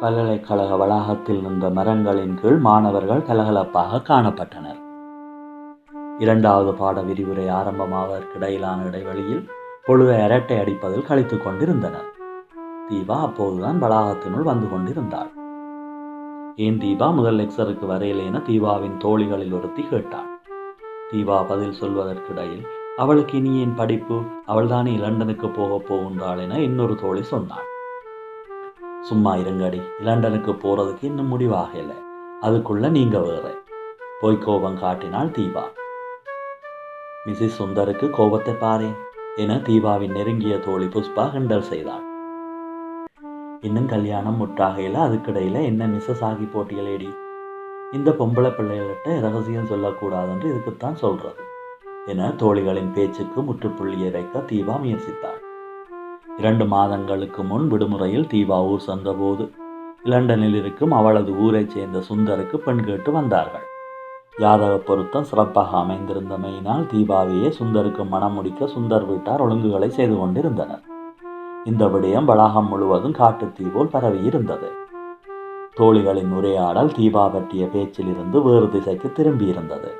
பல்கலைக்கழக வளாகத்தில் நின்ற மரங்களின் கீழ் மாணவர்கள் கலகலப்பாக காணப்பட்டனர். இரண்டாவது பாட விரிவுரை ஆரம்பமாவதற்கிடையிலான இடைவெளியில் பொழுதை அரட்டை அடிப்பதில் கழித்துக் கொண்டிருந்தனர். தீபா அப்போதுதான் வளாகத்தினுள் வந்து கொண்டிருந்தாள். ஏன் தீபா முதல் லெக்சருக்கு வரையிலேன தீபாவின் தோழிகளில் ஒருத்தி கேட்டாள். தீபா பதில் சொல்வதற்கிடையில் அவளுக்கு இனி ஏன் படிப்பு? அவள்தானே லண்டனுக்கு போகப் போகின்றாள் என இன்னொரு தோழி சொன்னாள். சும்மா இருங்கடி. லண்டனுக்கு போறதுக்கு இன்னும் முடிவாக இல்லை. அதுக்குள்ள நீங்க வேற. போய் கோபம் காட்டினாள் தீபா. மிஸ்ஸஸ் சுந்தருக்கு கோபத்தை பாரேன் என தீபாவின் நெருங்கிய தோழி புஷ்பா கிண்டல் செய்தாள். இன்னும் கல்யாணம் முற்றாகையில் அதுக்கிடையில என்ன மிஸ்ஸஸ் ஆகி போட்டியலேடி இந்த பொம்பளை பிள்ளைகள்கிட்ட ரகசியம் சொல்லக்கூடாதுன்னு இதுக்குத்தான் சொல்றது. என தோழிகளின் பேச்சுக்கு முற்றுப்புள்ளியை வைக்க தீபா முயற்சித்தாள். இரண்டு மாதங்களுக்கு முன் விடுமுறையில் தீபா ஊர் சென்றபோது லண்டனில் இருக்கும் அவளது ஊரைச் சேர்ந்த சுந்தருக்கு பெண் கேட்டு வந்தார்கள். யாதவ பொருத்தம் சிறப்பாக அமைந்திருந்தமையினால் தீபாவையே சுந்தருக்கு மனம் முடிக்க சுந்தர் வீட்டார் ஒழுங்குகளை செய்து கொண்டிருந்தனர். இந்த விடயம் வளாகம் முழுவதும் காட்டுத்தீ போல் பரவியிருந்தது. தோழிகளின் உரையாடல் தீபா பற்றிய பேச்சிலிருந்து வேறு திசைக்கு திரும்பியிருந்தது.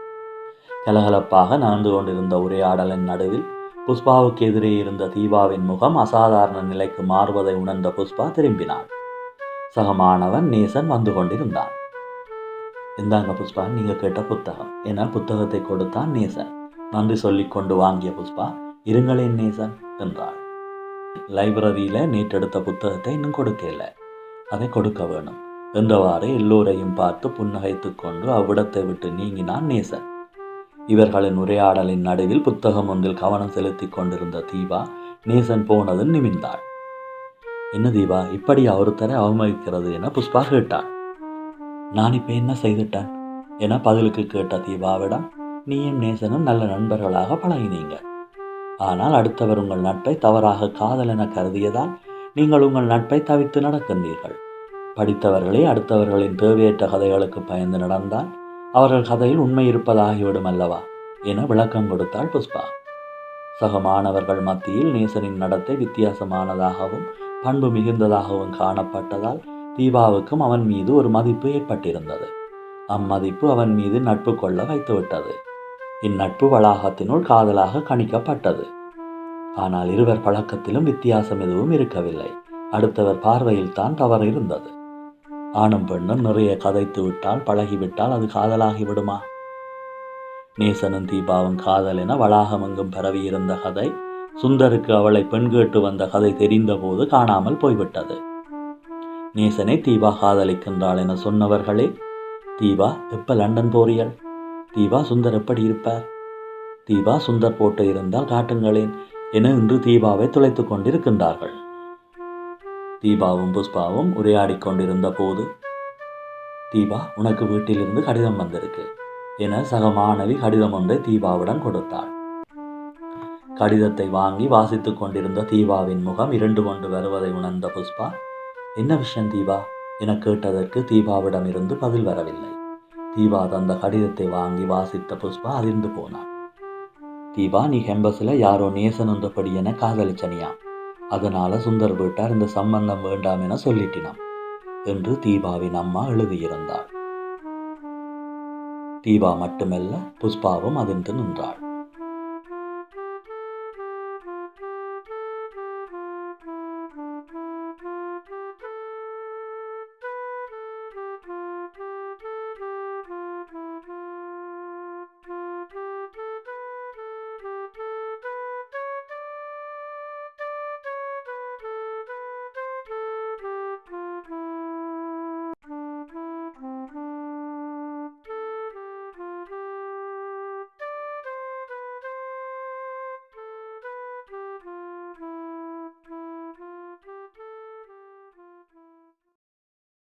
கலகலப்பாக நடந்து கொண்டிருந்த உரையாடலின் நடுவில் புஷ்பாவுக்கு எதிரே இருந்த தீபாவின் முகம் அசாதாரண நிலைக்கு மாறுவதை உணர்ந்த புஷ்பா திரும்பினாள். சகமானவன் நேசன் வந்து கொண்டிருந்தான். இந்தாங்க புஷ்பா நீங்க கேட்ட புத்தகம். என புத்தகத்தை கொடுத்தான் நேசன். நன்றி சொல்லிக் கொண்டு வாங்கிய புஷ்பா இருங்களேன் நேசன் என்றாள். லைப்ரரியில நேற்றெடுத்த புத்தகத்தை இன்னும் கொடுக்கல. அதை கொடுக்க வேணும். என்றவாறு எல்லோரையும் பார்த்து புன்னகைத்து கொண்டு அவ்விடத்தை விட்டு நீங்கினான் நேசன். இவர்களின் உரையாடலின் நடுவில் புத்தகம் ஒன்றில் கவனம் செலுத்திக் கொண்டிருந்த தீபா நேசன் போனது நிமிந்தாள் என்ன தீபா இப்படி ஒருத்தரை அவமதிக்கிறது என புஷ்பா கேட்டாள். நான் இப்போ என்ன செய்துட்டேன்? என பதிலுக்கு கேட்ட தீபாவிடம் நீயும் நேசனும் நல்ல நண்பர்களாக பழகினீங்க. ஆனால் அடுத்தவர் உங்கள் நட்பை தவறாக காதல் என கருதியதால் நீங்கள் உங்கள் நட்பை தவிர்த்து நடக்கின்றீர்கள். படித்தவர்களே அடுத்தவர்களின் தேவையற்ற கதைகளுக்கு பயந்து நடந்தால் அவர்கள் கதையில் உண்மை இருப்பதாகிவிடும் அல்லவா? என விளக்கம் கொடுத்தாள் புஷ்பா. சக மாணவர்கள் மத்தியில் நேசனின் நடத்தை வித்தியாசமானதாகவும் பண்பு மிகுந்ததாகவும் காணப்பட்டதால் தீபாவுக்கும் அவன் மீது ஒரு மதிப்பு ஏற்பட்டிருந்தது. அம்மதிப்பு அவன் மீது நட்பு கொள்ள வைத்துவிட்டது. இந்நட்பு வளாகத்தினுள் காதலாக கணிக்கப்பட்டது. ஆனால் இருவர் பழக்கத்திலும் வித்தியாசம் எதுவும் இருக்கவில்லை. அடுத்தவர் பார்வையில் தான் தவறு இருந்தது ஆணும் பெண்ணும் நிறைய கதைத்து விட்டால் பழகிவிட்டால் அது காதலாகி விடுமா நேசனும் தீபாவும் காதல் என வளாகம் எங்கும் பரவியிருந்த கதை சுந்தருக்கு அவளை பெண் கேட்டு வந்த கதை தெரிந்தபோது காணாமல் போய்விட்டது. நேசனை தீபா காதலிக்கின்றாள் என சொன்னவர்களே தீபா எப்ப லண்டன் போறியல்? தீபா சுந்தர் எப்படி இருப்பார்? தீபா சுந்தர் போட்டு இருந்தால் காட்டுங்களேன் என இன்று தீபாவை துளைத்துக் கொண்டிருக்கின்றார்கள். தீபாவும் புஷ்பாவும் உரையாடிக் கொண்டிருந்த போது தீபா உனக்கு வீட்டிலிருந்து கடிதம் வந்திருக்கு என சக மாணவி கடிதம் ஒன்றை தீபாவிடம் கொடுத்தாள். கடிதத்தை வாங்கி வாசித்துக் கொண்டிருந்த தீபாவின் முகம் இரண்டு கொண்டு வருவதை உணர்ந்த புஷ்பா என்ன விஷயம் தீபா? என கேட்டதற்கு தீபாவிடம் இருந்து பதில் வரவில்லை. தீபா தந்த கடிதத்தை வாங்கி வாசித்த புஷ்பா அதிர்ந்து போனாள். தீபா நீ கேம்பஸில் யாரோ நேசனுந்தபடி என காதலிச்சனியா? அதனால சுந்தர் வீட்டார் இந்த சம்பந்தம் வேண்டாம் என சொல்லிட்டினாம் என்று தீபாவின் அம்மா எழுதியிருந்தாள். தீபா மட்டுமல்ல புஷ்பாவும் அதிர்ந்து நின்றாள்.